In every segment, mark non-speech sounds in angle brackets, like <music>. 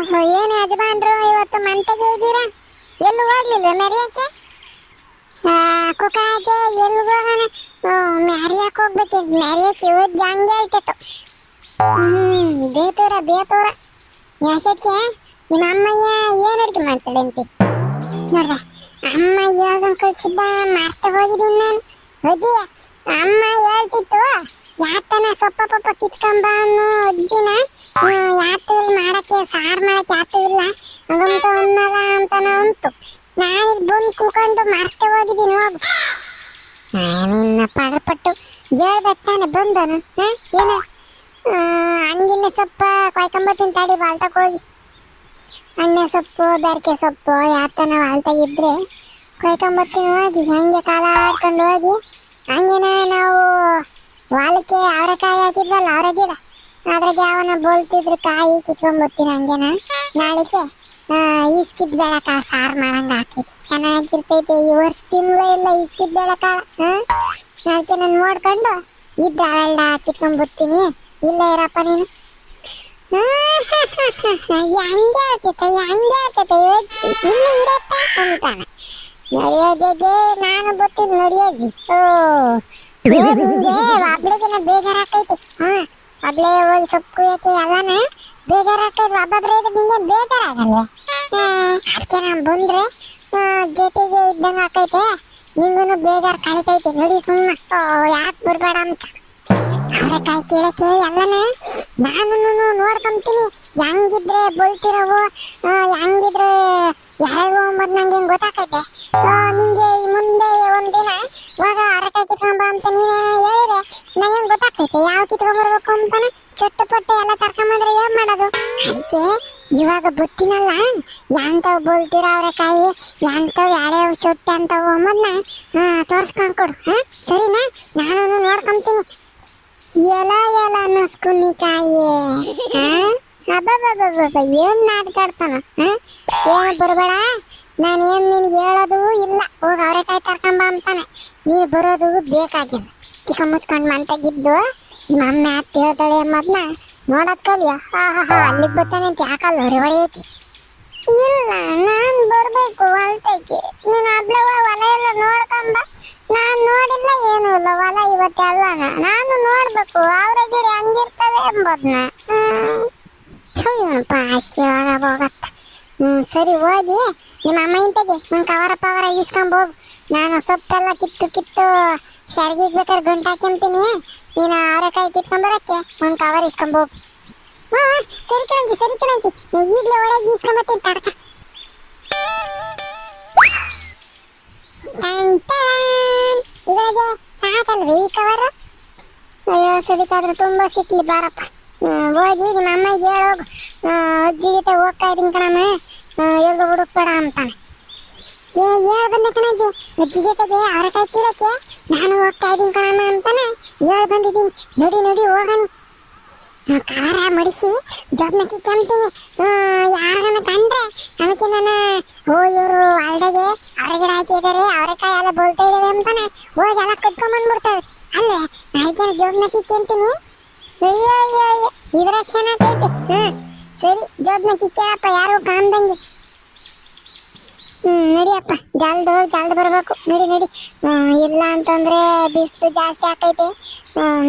ಏನು ಯಜಮಾನ್ರು ಇವತ್ತು ಮಂತೆಗೆ ಇದ್ದೀರಾ? ಎಲ್ಲೂ ಹೋಗ್ಲಿಲ್ವ ಮೆರಿಯಕ್ಕೆ ಕುಕಾಗೆ ಎಲ್ಲಿ ಹೋಗೋಣ. ಮ್ಯಾರಿಯಕ್ಕೆ ಹೋಗ್ಬೇಕು. ಮ್ಯಾರಿಯಕ್ಕೆ ಇವತ್ತು ಹಂಗೆ ಹೇಳ್ತಿತ್ತು ಹ್ಮ್, ಬೇತೂರ ಬೇತೂರ. ಯಾಸಕ್ಕೆ, ನಿಮ್ಮ ಅಮ್ಮಯ್ಯ ಏನು ಅಡುಗೆ ಮಾಡ್ತಾಳೆ ಅಂತ? ನೋಡ್ದ ಅಮ್ಮ ಇವಾಗ ಕಳ್ಸಿದ್ದ, ಮರ್ತ ಹೋಗಿದ್ದೀನಿ ನಾನು. ಅಜ್ಜಿ, ಅಮ್ಮ ಹೇಳ್ತಿತ್ತು, ಯಾತನ ಸೊಪ್ಪ ಪಪ್ಪ ಕಿತ್ಕೊಂಬ ಅನ್ನೋ ಅಜ್ಜಿನ ಮಾಡಕ್ಕೆ ಸಾರು ಯಾತು ಇಲ್ಲ? ಹಂಗಂತ ಅನ್ನಲ್ಲ ಅಂತನ ಉಂಟು. ನಾನು ಬಂದು ಕೂಕೊಂಡು ಮರ್ತ ಹೋಗಿದ್ದೀನಿ, ಹೋಗು. ನಾನಿನ್ನ ಪಡಪಟ್ಟು ಹೇಳ್ಬೇಕು ಬಂದನು. ಹಾಂ, ಏನು? ಹಂಗಿನ ಸೊಪ್ಪ ಕಾಯ್ಕೊಂಬತ್ತೀನಿ ತಡಿ ಬಾಲ್ತಕ್ಕೆ ಹೋಗಿ. ಅಣ್ಣೆ ಸೊಪ್ಪು, ಬೆರಕೆ ಸೊಪ್ಪು, ಯಾತನ ಇದ್ರೆ ಕೊಯ್ಕೊಂಬತ್ತೀನಿ ಹೋಗಿ. ಹಂಗೆ ಕಾಲ ಆಡ್ಕೊಂಡು ಹೋಗಿ. ಹಂಗೇನ ನಾವು ವಾಲಕ್ಕೆ ಅವರೆಕಾಯಿ ಹಾಕಿದ್ವಲ್ಲ, ಅವರ ಗಿಡ? ಅದ್ರಾಗೆ ಅವನ ಬೋಲ್ತಿದ್ರು ಕಾಯಿ ಕಿತ್ಕೊಂಬತ್ತೀನಿ ಹಂಗೇನ? ನಾಳೆಗೆ ಈಸ್ಕಿದ್ ಬೇಳೆಕಾಳು ಸಾರು ಮಾಡಂಗ ಆಗ್ತೈತಿ ಚೆನ್ನಾಗಿರ್ತೈತಿ ಈ ವರ್ಷ ತಿಂಗಳು ಇಲ್ಲ ಈಸ್ಕಿದ್ ಬೇಳೆಕಾಳು ಹಾಂ? ನಾಳೆಗೆ ನಾನು ನೋಡ್ಕೊಂಡು ಇದ್ದ ಕಿತ್ಕೊಂಡ್ ಕಿತ್ಕೊಂಡ್ಬರ್ತೀನಿ ಇಲ್ಲ ಇರಪ್ಪ ನೀನು. ಹಂಗೆ ಆಗ್ತೈತೆ ಹಂಗೆ ಆಗ್ತೈತೆ ಇಲ್ಲಿ ಇರಪ್ಪ ಅಂತಾನೆ. ನಡೆಯೋದೇ ನಾನು ಗೊತ್ತಿದ್ದು ನಡೆಯೋದು. ಓ ನಿಂಗೆ ಒಬ್ಳಿಗೆನ ಬೇಜಾರಾಕೈತಿ ಹಾ ಒಬ್ಳೆ ಹೋಗಿ ಸೊಪ್ಪು ಕುಯ್ಯಕ್ಕೆ ಎಲ್ಲಾನ ಬೇಜಾರಾಕೈತಿ ಒಬ್ಬೊಬ್ರೆ ಇದ್ರೆ ನಿಂಗೆ ಬೇಜಾರಾಗಲ್ವೇ ಅದಕ್ಕೆ ನಾನು ಬಂದ್ರೆ ಜೊತೆಗೆ ಇದ್ದಂಗೆ ಆಕೈತೆ. ನಿಂಗೂ ಬೇಜಾರು ಕಳಿತೈತೆ ನೋಡಿ ಸುಮ್ಮನೆ ಯಾಕೆ ಬರ್ಬೇಡ ಅಂತ. ಅವರೆಕಾಯಿ ಕೇಳಕ್ಕೆ ಎಲ್ಲನ ನಾನು ನೋಡ್ಕೊಂತೀನಿ. ಹೆಂಗಿದ್ರೆ ಬೊಲ್ತಿರವು ಆ, ಹೆಂಗಿದ್ರೆ ಯಾರಿಗೂ ಅಂಬದ್ ನಂಗೆ ಹೆಂಗ್ ಗೊತ್ತಾಕೈತೆ? ನಿಂಗೆ ಮುಂದೆ ಒಂದಿನ ಇವಾಗ ಹರಟೆ ಕಿತ್ಕೊಂಬ ಅಂತ ನೀನೇ ಹೇಳಿದ್ರೆ ನಂಗೆ ಹೆಂಗ್ ಗೊತ್ತಾಕೈತೆ? ಯಾವ ಕಿತ್ಕೊಂಬರ್ಬೇಕು ಅಂತಾನ? ಚೊಟ್ಟು ಪಟ್ಟು ಎಲ್ಲ ತರ್ಕೊಂಬಂದ್ರೆ ಏನ್ ಮಾಡೋದು? ಅದಕ್ಕೆ ಇವಾಗ ಗೊತ್ತಿನಲ್ಲ, ಯಾಂತವ್ ಬೋಲ್ತಿರ ಅವರೆಕಾಯಿ ಯಾಂತವ್ ಯಾವ್ಯಾವ ಸೊಟ್ಟೆ ಅಂತವು ಅಂಬದ್ನ ತೋರ್ಸ್ಕೊಂಡ್ ಕೊಡು, ಹಾ? ಸರಿನಾ? ನಾನು ನೋಡ್ಕೊಂತೀನಿ. ಎಲ ಎಲ ನಸ್ಕುನಿಕಾಯಿ ಅಬ್ಬಬ್ಬಬ್ಬಬ್ಬ ಏನ್ ನಾಟಕ ಆಡ್ತಾನ ಏನು ಬರಬೇಡ ನಾನು ಏನ್ ನಿನ್ಗೆ ಹೇಳೋದು ಇಲ್ಲ. ಹೋಗಿ ಅವರೆಕಾಯಿ ತರ್ಕೊಂಬ ಅಂತಾನೆ. ನೀ ಬರೋದು ಬೇಕಾಗಿಲ್ಲ. ಚಿಕ್ಕ ಮುಚ್ಕೊಂಡು ಮಂಟಾಗಿದ್ದು ನಿಮ್ಮ ಅಮ್ಮ ಯಾಕೆ ಹೇಳ್ತಾಳೆ ಅನ್ನೋದನ್ನ ನೋಡೋದ್ ಕಲಿಯ? ಹಾ ಹಾ ಹಾ, ಅಲ್ಲಿಗೆ ಬರ್ತಾನೆ ಅಂತ ಯಾಕಲ್ಲ ಇಲ್ಲ, ನಾನ್ ಬರ್ಬೇಕು ಹೊಲ್ತಕ್ಕೆ ನೀನು ಅಬ್ಲವ ಹೊಲ ಎಲ್ಲ ನೋಡ್ಕೊಂಬ. ನಾನ್ ನೋಡಿಲ್ಲ ಏನು ಇಲ್ಲ, ಹೊಲ ಇವತ್ತೆಲ್ಲನ ನಾನು ನೋಡಬೇಕು, ಅವರ ಗಿಡ ಹಂಗಿರ್ತವೆ ಎಂಬುದನ್ನ ಇವನಪ್ಪ ಆಶ್ಚರ್ಯ ಹೋಗತ್ತ ಹ್ಞೂ ಸರಿ ಹೋಗಿ. ನಿಮ್ಮ ಅಮ್ಮ ಇಂತೆಗೆ ನನ್ ಕವರ ಪವರ ಈಸ್ಕೊಂಡ್ ನಾನು ಸೊಪ್ಪೆಲ್ಲ ಕಿತ್ತು ಕಿತ್ತು ಶಾರ್ಗಿಗ್ ಬೇಕಾದ್ರೆ ಗಂಟು ಹಾಕ್ಯಂತೀನಿ. ನೀನು ಅವರೆಕಾಯಿ ಕಿತ್ಕೊಂಬರಕ್ಕೆ ಒಂದ್ ಕವರ್ ಇಸ್ಕೊಂಡ್ ಹೋಗು. ಹಾ ಹಾ, ಸರಿ ಕಣಂತಿ ಸರಿ ಕಣಂತಿ. ಈಗಲೇ ಒಳಗೆ ಈಸ್ಕೊಂಬತ್ತೀನಿ ಟನ್. ಇದ್ರಾಗೆ ಸಾಕಲ್ವೇ ಈ ಕವರ್? ಅಯ್ಯೋ ಸರಿಕಾದ್ರೆ ತುಂಬ ಸಿಕ್ಲಿ ಬಾರಪ್ಪ. ಹೋಗಿ ನಿಮ್ಮ ಅಮ್ಮಗೆ ಹೇಳೋಗು ಅಜ್ಜಿ ಜೊತೆ ಹೋಗ್ತಾ ಇದೀನಿ ಕಣಮ್ಮ. ಎಲ್ಲಿ ಹುಡುಕ್ಬೇಡ ಅಂತಾನೆ. ಏ, ಹೇಳ್ ಬಂದೆ ಕಣಜ್ಜಿ. ಅಜ್ಜಿ ಜೊತೆಗೆ ಅವರೆಕಾಯಿ ಕೀಳಕ್ಕೆ ನಾನು ಹೋಗ್ತಾ ಇದೀನಿ ಕಣಮ್ಮ ಅಂತಾನೆ ಹೇಳ್ ಬಂದಿದ್ದೀನಿ. ನಡಿ ನಡಿ ಹೋಗನಿ ಖಾರ ಮಡಿಸಿ ಜೊಬ್ನ ಕೆಂಪಿನಿ ಯಾರನ್ನ ಕಂಡ್ರೆ ಅದಕ್ಕೆ ನಾನು, ಓ, ಇವರು ಹೊಲ್ದಾಗೆ ಅರಗಿಡ ಹಾಕಿದ್ದಾರೆ, ಅವರೆಕಾಯಿ ಎಲ್ಲ ಬೋಲ್ತಾ ಇದಾವೆ ಅಂತಾನೆ. ಹೋಗಿ ಎಲ್ಲ ಕಟ್ಕೊಂಬಂದ್ಬಿಡ್ತಾರೆ ಅಲ್ಲೇ, ಅದಕ್ಕೆ ಜೋಬ್ನ ಕಿಚ್ಚಂತೀನಿ ಅಯ್ಯೋ ಅಯ್ಯೋ ಅಯ್ಯೋ ಇದ್ರಾಗ ಚೆನ್ನಾಗೈತಿ ಹ್ಮ್ ಸರಿ ಜೋಬ್ನ ಕಿಚ್ಚಪ್ಪ ಯಾರು ಕಾಣ್ದಂಗೆ ಹ್ಮ್, ನಡಿಯಪ್ಪ, ಜಲ್ದ ಹೋಗಿ ಜಲ್ದ ಬರ್ಬೇಕು. ನಡಿ ನಡಿ. ಇಲ್ಲ ಅಂತಂದ್ರೆ ಬಿಸಿಲು ಜಾಸ್ತಿ ಆಕೈತಿ.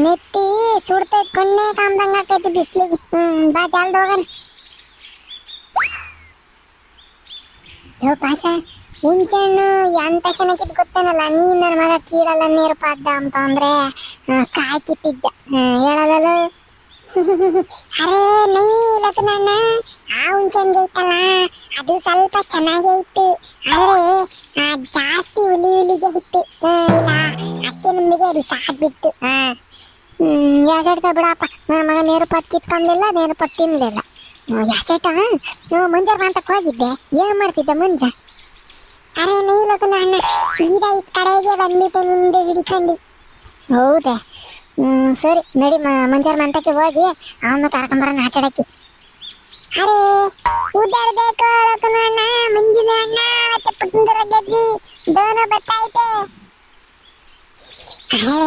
ನೆತ್ತಿ ಸುಡ್ತೈತಿ ಕಣ್ಣೇ ಕಾಮ್ದಂಗ ಆಕೈತಿ ಬಿಸಿಲಿಗೆ. ಹ್ಮ್, ಬಾ, ಜಲ್ದ ಹೋಗಣ. ಯೋ ಪಾಸ ಹುಂಚೆಹಣ್ಣು ಎಂತ ಚೆನ್ನಾಗಿದ್ ಗೊತ್ತೇನಲ್ಲ? ನೀನ್ ನನ್ನ ಮಗ ಕೀಳಲ್ಲ ನೀರು ಪಾದ ಅಂತ ಅಂದ್ರೆ ಕಾಯಿ ಕಿತ್ತಿದ್ದ. ಹೇಳಲ್ಲ <laughs> ಅರೇ ನೈ ಲಗ್ನ ಆ ಹುಂಚೆಹಣ್ಣು ಇತ್ತಲ್ಲ? ಅದು ಸ್ವಲ್ಪ ಚೆನ್ನಾಗೇ ಇತ್ತು. ಆದ್ರೆ ಜಾಸ್ತಿ ಹುಲಿ ಹುಲಿಗೆ ಇತ್ತು. ಇಲ್ಲ, ಅಚ್ಚೆ ನುಂಬಿಗೆ ಅದು ಸಾಕ್ಬಿತ್ತು ಯಾಸಡ್ಕ ಬಿಡಪ್ಪ. ನನ್ನ ಮಗ ನೇರು ಪತ್ ಕಿತ್ಕೊಂಡಿಲ್ಲ ನೇರು ಪತ್ ತಿನ್ಲಿಲ್ಲ ಯಾಸಟ ಮುಂಜಾನೆ ಮಾತಕ್ಕೆ ಹೋಗಿದ್ದೆ. ಏನು ಮಾಡ್ತಿದ್ದೆ ಮುಂಜ ಅರೆ ನೀಲಕು ನಾನು ಸೀದಾ ಈ ಕಡೆಗೆ ಬಂದ್ಬಿಟ್ಟೆ ನಿಂದು ಹಿಡ್ಕೊಂಡು. ಹೌದಾ? ಹ್ಮ್ ಸರಿ ನಡಿ ಮಂಜಾರ ಮಂಟಕ್ಕೆ ಹೋಗಿ ಅವನ್ನ ಕರ್ಕೊಂಬರೋಣ ಆಟಾಡಕ್ಕೆ ಅರೆ ಉದರ್ಬೇಕು ಅಣ್ಣ ಮುಂಜಿನ ಅಣ್ಣ ಮತ್ತೆ ಪುಟ್ಟಂದರ ಗೆದ್ದಿ ದೋನ ಬತ್ತೈತೆ ಅರೆ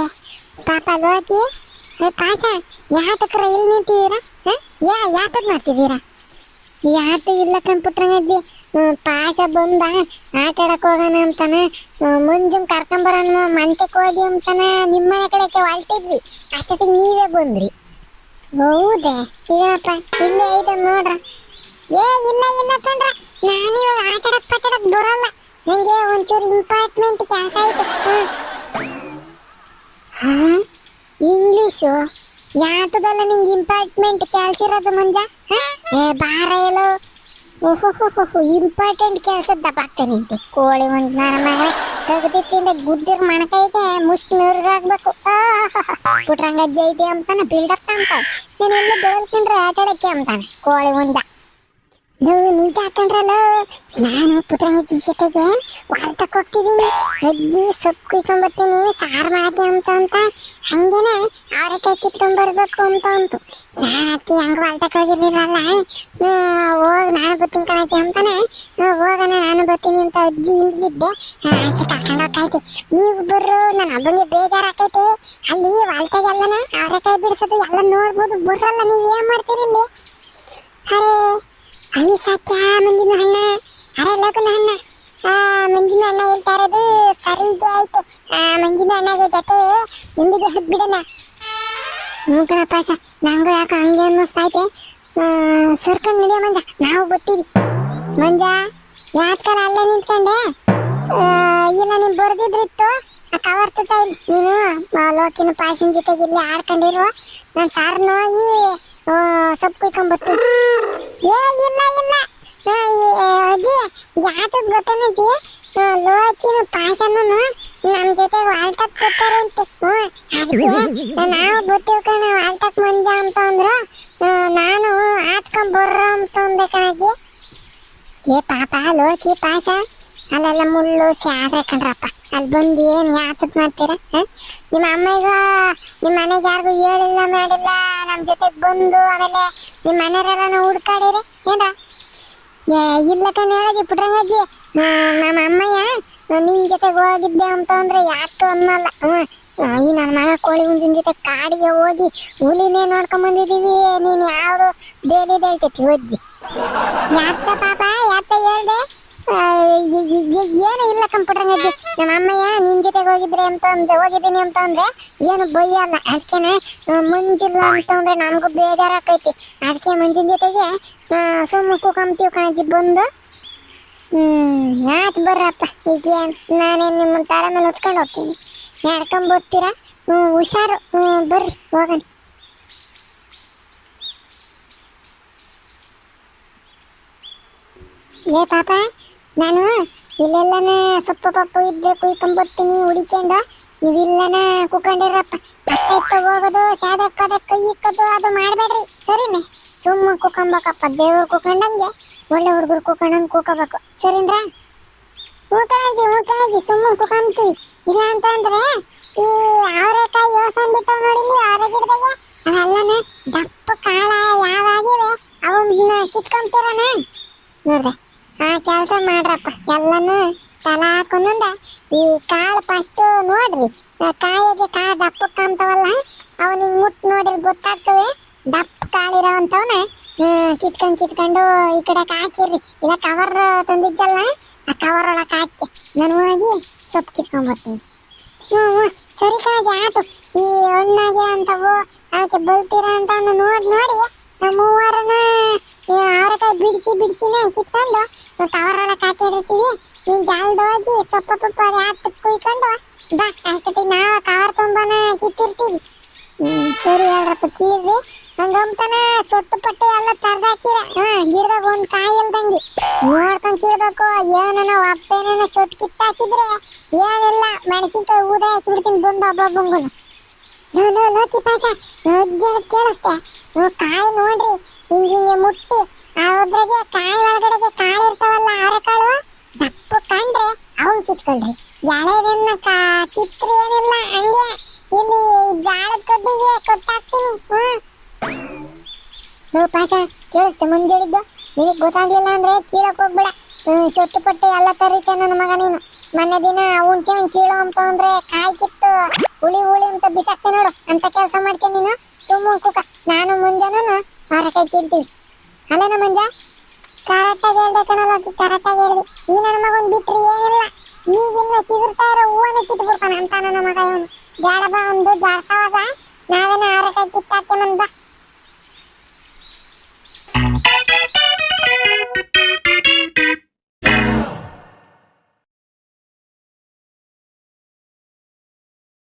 ಪಾಪ ಲೋಕಿ ಪಾಠ ಯಾತಕ್ರ ಇಲ್ಲಿ ನಿಂತಿದ್ದೀರಾ? ಹ? ಯಾ ಯಾತಕ್ ಮಾಡ್ತಿದ್ದೀರಾ? ಯಾತ ಇಲ್ಲ ಕಂಪ್ಯೂಟರ್ ಪಾಸ ಬಂದ ಆಟ ಆಡಕ್ ಹೋಗೋಣ ಅಂತಾನ. ಕರ್ಕೊಂಡ್ ಕರ್ಕೊಂಬರೋಣ ಮಂಟಕ್ಕೆ ಹೋಗಿ ಅಂತಾನ ನಿಮ್ಮನೆ ಕಡೆಗೆ ಹೊಲ್ಟಿದ್ವಿ ಅಷ್ಟೊತ್ತಿಗೆ ನೀವೇ ಬಂದ್ರಿ. ಹೌದೇ? ಏನಪ್ಪ ಇಲ್ಲೇ ಐತೆ ನೋಡ್ರ. ಏ, ಇಲ್ಲ ಇಲ್ಲ ಕಣ್ರ. ನಾನು ಇವಾಗ ಆಟ ಆಡಕ್ ಪಾಟ ಆಡಕ್ ಬರಲ್ಲ. ನಂಗೆ ಒಂಚೂರು ಇಂಪಾರ್ಟ್ಮೆಂಟ್ ಕೆಲಸ ಐತೆ. ಹಾ? ಇಂಗ್ಲೀಷು? ಯಾತದಲ್ಲ ನಿಂಗೆ ಇಂಪಾರ್ಟ್ಮೆಂಟ್ ಕೆಲಸ ಇರೋದು ಮಂಜ? ಏ, ಬಾರ ಎಲ್ಲೋ ಓಹೋ ಇಂಪಾರ್ಟೆಂಟ್ ಕೆಲಸ ಬಾಕ ನಿಂತೆ. ಕೋಳಿ ಒಂದು ನನ್ನ ಮಗನೇ ತೆಗೆದಿಟ್ಟಿಂದ ಗುದ್ದಿರ್ ಮಣಕೈಗೆ ಮುಷ್ಟಿ ನೂರಾಗ್ಬೇಕು ಪುಟ್ರಂಗ ಜೈತಿ ಅಂತಾನೆ ಬಿಲ್ಡಪ್ ಅಂತ ನಾನು ಎಲ್ಲ ಬೆಳಲ್ಕೊಂಡ್ರೆ ಆಟ ಆಡಕ್ಕೆ ಅಂತಾನೆ. ಕೋಳಿ ಒಂದ. ಲೋ ನೀಟ್ ಹಾಕೊಂಡ್ರಲ್ಲ? ನಾನು ಪುಟ್ರಂಗಿ ಜೊತೆಗೆ ಹೊರಟಕ್ಕೆ ಹೋಗ್ತಿದ್ದೀನಿ ಅಜ್ಜಿ ಸೊಪ್ಪು ಕುಯ್ಕೊಂಬರ್ತೀನಿ ಸಾರು ಮಾಡಿ ಅಂತ ಅಂತ. ಹಂಗೇನೆ ಅವರೆಕಾಯಿ ಕಿತ್ಕೊಂಡ್ಬರ್ಬೇಕು ಅಂತ ಉಂಟು. ನಾನು ಅಕ್ಕಿ ಹಂಗ ಹೊರಟಕ್ಕೆ ಹೋಗಿರ್ಲಿಲ್ಲಲ್ಲ ಹೋಗಿ ನಾನು ಬರ್ತೀನಿ ಕಣಜ್ಜಿ ಅಂತಾನೆ. ಹೋಗೋಣ, ನಾನು ಬರ್ತೀನಿ ಅಂತ ಅಜ್ಜಿ ಹಿಂದಿದ್ದೆ ಆಕೆ ಕರ್ಕೊಂಡು ಹೋಗ್ತೈತೆ ನೀವು ಬರ್ರು ನನ್ನ ಅಬ್ಬನಿಗೆ ಬೇಜಾರಾಕೈತಿ. ಅಲ್ಲಿ ಹೊಲ್ತಾಗೆಲ್ಲನ ಅವರೆಕಾಯಿ ಬಿಡಿಸೋದು ಎಲ್ಲ ನೋಡ್ಬೋದು. ಬರ್ರಲ್ಲ, ನೀವು ಏನು ಮಾಡ್ತೀರಿ ಇಲ್ಲಿ? ಅರೆ ಅಲ್ಲಿ ಸಾಕ್ಯ ಮಂಜಿನ ಹಣ್ಣ ಅರೆ ಲೋಕನ ಹಣ್ಣ ಮಂಜಿನ ಅಣ್ಣ ಹೇಳ್ತಾ ಇರೋದು ಸರಿಗೆ ಐತೆ. ಮಂಜಿನ ಅಣ್ಣಗೆ ಜೊತೆ ನಿಂಬಿಗೆ ಹಬ್ಬಿಡಣ. ಹ್ಞೂ ಕಣಪ್ಪ ಸ ನಂಗೂ ಯಾಕೆ ಹಂಗೆ ಅನ್ನಿಸ್ತೈತೆ ಸರ್ಕೊಂಡು ನಡೆಯೋ ಮಂಜ, ನಾವು ಬರ್ತೀವಿ. ಮಂಜ ಯಾತ್ಕಲ ಅಲ್ಲೇ ನಿಂತ್ಕೊಂಡೆ? ಇಲ್ಲ, ನೀನು ಬರ್ದಿದ್ರಿತ್ತು. ಕವರ್ ತುತ್ತ ನೀನು ಲೋಕಿನ ಪಾಯಸಿನ ಜೊತೆಗೆ ಇಲ್ಲಿ ಆಡ್ಕೊಂಡಿರು. ನಾನು ಸಾರ್ನ ಹೋಗಿ ಸೊಪ್ಪು ಕುಯ್ಕೊಂಬರ್ತೀನಿ ಏ ಇಲ್ಲ ಇಲ್ಲ ಆ, ಈ, ಆ, ಅಜ್ಜಿ ಯಾತಕ್ ಗೊತ್ತೇನಜ್ಜಿ ಆ, ಲೋಕಿನ ಪಾಶನನು ನಮ್ಮ ಜೊತೆ ವಾಲ್ಟಕ್ ಕೊಡ್ತಾರೆ ಅಂತ. ಅದಕ್ಕೆ ನಾವು ಬರ್ತೀವಿ ಕಣ ವಾಲ್ಟಕ್ ಮಂಜ ಅಂತ ಅಂದ್ರು ನಾನು ಆತ್ಕೊಂಡ್ ಬರ್ರ ಅಂತ ಅಂದೆ ಕಣಜ್ಜಿ ಏ ಪಾಪ ಲೋಕಿ ಪಾಸ ಅಲ್ಲೆಲ್ಲ ಮುಳ್ಳು ಸ್ಯಾದ್ರೆ ಕಣ್ರಪ್ಪ. ಅಲ್ಲಿ ಬಂದು ಏನು ಯಾತಕ್ ಮಾಡ್ತೀರ? ನಿಮ್ಮ ಅಮ್ಮಗ ನಿಮ್ಮ ಮನೆಗೆ ಯಾರಿಗೂ ಹೇಳಿಲ್ಲ ಮಾಡಿಲ್ಲ ನಮ್ಮ ಜೊತೆ ಬಂದು ಆಮೇಲೆ ನಿಮ್ಮ ಮನೆಯವರೆಲ್ಲ ಹುಡ್ಕಾಡಿರಿ ಏನ್ರ? ಇಲ್ಲ ಕಣೆ ಹೇಳಜ್ಜಿ ಪುಟ್ರಂಗಜ್ಜಿ ನಮ್ಮ ಅಮ್ಮಯ್ಯ ನಿನ್ ಜೊತೆಗೆ ಹೋಗಿದ್ದೆ ಅಂತ ಅಂದ್ರೆ ಯಾಕೆ ಅನ್ನಲ್ಲ. ಈ ನನ್ನ ಮಗ ಕೋಳಿ ಹುಂಜಿನ ಜೊತೆ ಕಾಡಿಗೆ ಹೋಗಿ ಹುಲಿನೇ ನೋಡ್ಕೊಂಡ್ ಬಂದಿದ್ದೀವಿ. ನೀನ್ ಯಾವ್ದು ಬೇಲಿದೆ ಹೇಳ್ತೈತಿ ಒಜ್ಜಿ. ಯಾಕೆ ಪಾಪ? ಯಾಕೆ ಹೇಳ್ದೆ? ಏನು ಇಲ್ಲ ಕಂಪ್ಯೂಟರ್ ನಮ್ಮ ಅಮ್ಮಯ್ಯ, ನಿನ್ ಜೊತೆಗೆ ಹೋಗಿದ್ರೆ ಅಂತ ಅಂದ್ರೆ ಹೋಗಿದ್ದೀನಿ ಅಂತ ಅಂದ್ರೆ, ಏನು ಬೈಯಲ್ಲ ಅದಕ್ಕೆನೆ ಮಂಜಿಲ್ಲ ಅಂತ ಅಂದ್ರೆ ನಮಗೂ ಬೇಜಾರಾಕೈತಿ. ಅದಕ್ಕೆ ಮಂಜಿನ ಜೊತೆಗೆ ಸುಮ್ಮ ಕೂಕಂತೀವಿ ಕಣಜ್ಜಿ, ಬಂದು. ಹ್ಮ್, ಆಯ್ತು ಬರ್ರಪ್ಪ. ಈಗ ನಾನೇನು ನಿಮ್ಮ ತಾರ ಮೇಲೆ ಹೊತ್ಕೊಂಡು ಹೋಗ್ತೀನಿ. ನಡ್ಕೊಂಡ್ ಬರ್ತೀರಾ? ಹ್ಞೂ, ಹುಷಾರು. ಹ್ಞೂ, ಬರ್ರಿ, ಹೋಗೋಣ. ಏ, ಪಾಪ ನಾನು ಇಲ್ಲೆಲ್ಲನ ಸೊಪ್ಪು ಪಪ್ಪು ಇದ್ರೆ ಕುಯ್ಕೊಂಬರ್ತೀನಿ ಹುಡಿಕೊಂಡು. ನೀವು ಇಲ್ಲನ ಕುಕೊಂಡಿರಪ್ಪ ಅಕ್ಕ ಇತ್ತ ಹೋಗೋದು ಕೈ ಇಕ್ಕದು, ಅದು ಮಾಡಬೇಡ್ರಿ. ಸರಿನೆ? ಸುಮ್ಮ ಕುಕೊಂಬಕಪ್ಪ ದೇವ್ರು ಕುಕೊಂಡಂಗೆ ಒಳ್ಳೆ ಹುಡುಗರು ಕುಕೊಂಡಂಗೆ ಕೂಕೋಬೇಕು ಸರಿನ್ರಾ? ಊಟ ಹೂಕಣಜಿ ಸುಮ್ಮ ಕುಕೊಂತೀವಿ ಇಲ್ಲ ಅಂತಂದ್ರೆ ಈ ಅವರೆಕಾಯಿ ಯೋಸನ್ ಬಿಟ್ಟು ನೋಡಿಲ್ಲಿ ಅವರೆ ಗಿಡದಾಗೆ ಅವೆಲ್ಲನ ದಪ್ಪ ಕಾಳ ಯಾವಾಗಿವೆ ಅವನ್ನ ಕಿತ್ಕೊಂತೀರನ ನೋಡ್ದೆ ಆ ಕೆಲಸ ಮಾಡ್ರಪ್ಪ ಎಲ್ಲಾನು ತಲಾ ಹಾಕೊಂಡ ಈ ಕಾಳು ಫಸ್ಟ್ ನೋಡ್ರಿ ಆ ಕಾಯಿಗೆ ಕಾಳು ದಪ್ಪ ಕಾಣ್ತಾವಲ್ಲ ಅವನಿಗೆ ಮುಟ್ ನೋಡಿದ್ರೆ ಗೊತ್ತಾಗ್ತವೆ ದಪ್ಪ ಕಾಳಿರೋ ಅಂತವನ ಹ್ಮ್ ಕಿತ್ಕೊಂಡ್ ಕಿತ್ಕೊಂಡು ಈ ಕಡೆ ಹಾಕಿರ್ರಿ. ಇಲ್ಲ ಕವರ್ ತಂದಿದ್ದಲ್ಲ, ಆ ಕವರ್ ಒಳಗೆ ಹಾಕಿ ನಾನು ಹೋಗಿ ಸೊಪ್ಪು ಕಿತ್ಕೊಂಡ್ ಬರ್ತೀನಿ. ಹ್ಞೂ ಹ್ಞೂ ಸರಿ ಕಣಜಿ ಆತು ಈ ಹಣ್ಣಾಗಿ ಅಂತವು ಅದಕ್ಕೆ ಬಲ್ತೀರ ಅಂತ ನೋಡಿ ನೋಡಿ. ನಮ್ಮ ಮೂವರನ್ನ ಅವರಕಾಯಿ ಬಿಡಿಸಿ, ಬಿಡಿಸಿನೇ ಕಿತ್ಕೊಂಡು ಕವರ್ ಒಳಗೆ ಹಾಕಿರ್ತೀವಿ ನೀನ್ ಜಾಲ್ದ ಹೋಗಿ ಸೊಪ್ಪ, ಪಪ್ಪ ಅದು ಹತ್ತು ಕುಯ್ಕೊಂಡು ಬಾ. ಅಷ್ಟೊತ್ತಿಗೆ ನಾವು ಕವರ್ ತುಂಬಾನ ಕಿತ್ತಿರ್ತೀವಿ. ಸರಿ ಹೇಳ್ರಪ್ಪ ಕೀಳ್ರಿ ಹಂಗಂತಾನ ಸೊಟ್ಟು ಪಟ್ಟು ಎಲ್ಲ ತರ್ದ ಹಾಕಿರ ಹಾ, ಗಿಡದಾಗ ಒಂದ್ ಕಾಯಿ ಇಲ್ದಂಗಿ. ನೋಡ್ಕೊಂಡ್ ಕೀಳ್ಬೇಕು. ಏನನ ಒಪ್ಪೇನ ಸೊಟ್ಟು ಕಿತ್ತಾಕಿದ್ರೆ ಏನಿಲ್ಲ. ಮೆಣಸಿನ್ಕಾಯಿ ಊದ ಹಾಕಿಬಿಡ್ತೀನಿ ಬಂದು ಒಬ್ಬೊಬ್ಬಂಗುನು ಲೋ ಲೋ ಲೋಕಿ ಪಾಸ ಅಜ್ಜಿ ಕೇಳಿಸ್ತೆ. ಕಾಯಿ ನೋಡ್ರಿ. ಹಿಂಗಿಂಗೆ ಮುಟ್ಟಿ. ಅದ್ರಾಗೆ ಕಾಯಿ ಒಳಗಡೆಗೆ ಕಾಳು ಇರ್ತಾವಲ್ಲ ಅವರೆಕಾಳು ದಪ್ಪ ಕಂಡ್ರೆ ಅವನ್ ಕಿತ್ಕೊಳ್ರಿ. ಜಾಳೆದನ್ನ ಕಾ, ಕಿತ್ರಿ ಏನಿಲ್ಲ. ಹಂಗೆ. ಇಲ್ಲಿ ಜಾಳದ ಕಡ್ಡಿಗೆ ಕೊಟ್ಟಾಕ್ತೀನಿ ಹ್ಮ್. ಲೋ ಪಾಸ ಕೇಳಿಸ್ತೆ, ಮುಂದೆ ಹೇಳಿದ್ದು. ನಿನಗೆ ಗೊತ್ತಾಗ್ಲಿಲ್ಲ ಅಂದ್ರೆ ಕೀಳಕ್ ಹೋಗ್ಬೇಡ. ಸೊಟ್ಟು ಪಟ್ಟು ಎಲ್ಲ ತರೀಚೆ ನನ್ನ ಮಗ ನೀನು. ಮೊನ್ನೆ ದಿನ ಹುಣ್ಸೆ ಹಣ್ಣು ಕೀಳು ಅಂತ ಅಂದ್ರೆ ಕಾಯಿ ಕಿತ್ತು. ಹುಳಿ ಹುಳಿ ಅಂತ ಬಿಸಾಕ್ತೆ ನೋಡು, ಅಂತ ಕೆಲಸ ಮಾಡ್ತೀನಿ ನೀನು? ಸುಮ್ಮ ಕುಕ. ನಾನು ಮುಂಜಾನು ಅವರೆಕಾಯಿ ಕೀಳ್ತೀವಿ ಅಲ್ಲೇನ ಮಂಜ? ಕರೆಕ್ಟಾಗಿ ಹೇಳ್ದೆ ಕಣಲ್ಲ ಕರೆಕ್ಟಾಗಿ ಹೇಳಿದೆ. ಈ ನನ್ನ ಮಗನ್ ಬಿಟ್ರಿ ಏನಿಲ್ಲ. ಈಗಿನ್ನ ಚಿಗುರ್ತಾ ಇರೋ ಹೂವನ್ನ ಕಿತ್ತು ಬಿಡ್ತಾನ ಅಂತ ನನ್ನ ಮಗ ಇವನು. ಬೇಡ ಬಾ, ಒಂದು ಸವಾಸ. ನಾವೇನ ಅವರೆಕಾಯಿ ಕಿತ್ತಾಕೆ ಬಂದ್ ಬಾ